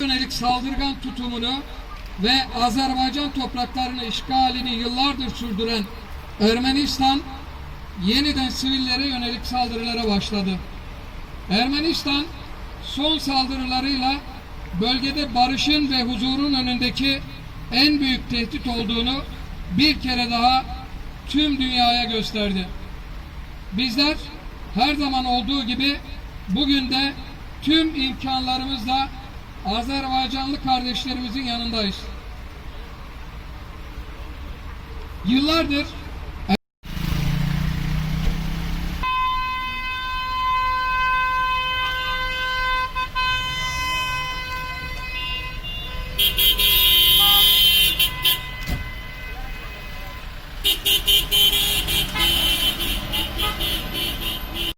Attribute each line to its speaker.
Speaker 1: yönelik saldırgan tutumunu ve Azerbaycan topraklarını işgalini yıllardır sürdüren Ermenistan yeniden sivillere yönelik saldırılara başladı. Ermenistan son saldırılarıyla bölgede barışın ve huzurun önündeki en büyük tehdit olduğunu bir kere daha tüm dünyaya gösterdi. Bizler her zaman olduğu gibi bugün de tüm imkanlarımızla Azerbaycanlı kardeşlerimizin yanındayız. Yıllardır